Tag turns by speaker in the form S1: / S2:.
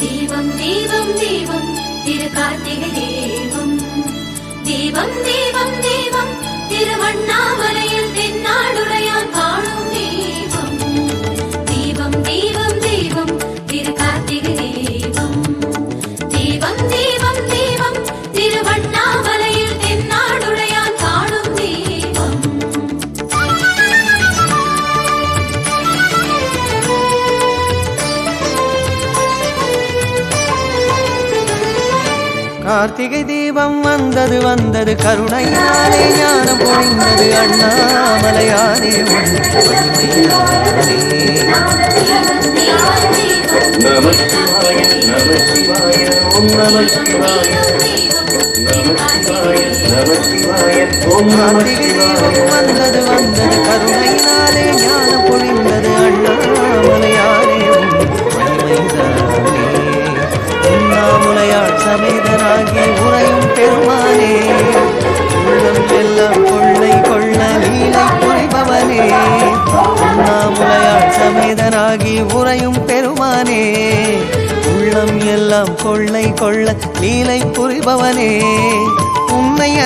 S1: தீபம் தீபம் தீபம் திரு கார்த்திகை தீபம். தீபம் தீபம் தீபம் திருவண்ணாமலையில் தென்னாடுடையான் காணும் தீபம். தீபம் தீபம் தீபம் திரு கார்த்திகை தீபம். தீபம் தீபம்
S2: கார்த்திகை தீபம் வந்தது வந்தது. கருணையாலே ஞானம் பொழிந்தது. அண்ணாமலையாரே வந்தது உண்ணாமுலையாள் சமேதனாகி உரையும் பெருமானே. உள்ளம் எல்லாம் கொள்ளை கொள்ள லீலை புரிபவனே. உண்ணாமுலையாள் சமேதனாகி உரையும் பெருமானே. உள்ளம் எல்லாம் கொள்ளை கொள்ள லீலை புரிபவனே. உன்னை